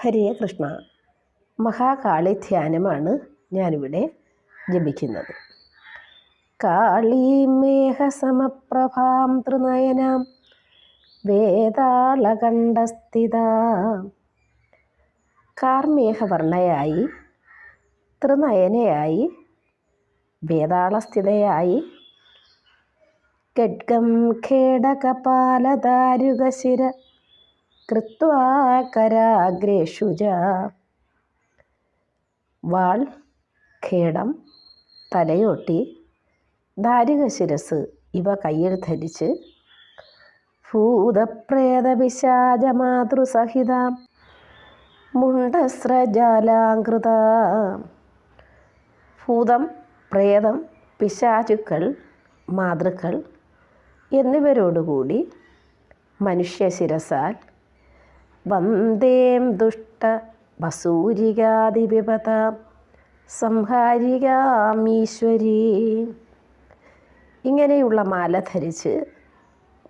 ഹരേ കൃഷ്ണ. മഹാകാളി ധ്യാനമാണ് ഞാനിവിടെ ജപിക്കുന്നത്. കാളീമേഹസമപ്രഭാം തൃനയനാം വേതാളകണ്ഠസ്ഥിത കാർമേഹവർണയായി തൃനയനയായി വേതാളസ്ഥിതയായി ഖഡ്ഗം ഖേടകപാലദാരുകശിര കൃത്വാ കരാഗ്രേഷുജ വാൾ ഖേടം തലയോട്ടി ദാരുകശിരസ് ഇവ കയ്യിൽ ധരിച്ച് ഭൂതപ്രേതപിശാചമാതൃസഹിത മുണ്ടസ്രജാലാങ്കൃത ഭൂതം പ്രേതം പിശാചുക്കൾ മാതൃക്കൾ എന്നിവരോടുകൂടി മനുഷ്യശിരസാൽ വന്ദേം ദുഷ്ട വസൂരികാതിപത സംഹാരികാമീശ്വരീ ഇങ്ങനെയുള്ള മാല ധരിച്ച്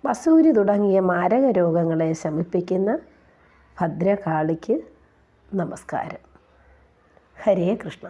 വസൂരി തുടങ്ങിയ മാരക രോഗങ്ങളെ ശമിപ്പിക്കുന്ന ഭദ്രകാളിക്ക് നമസ്കാരം. ഹരേ കൃഷ്ണ.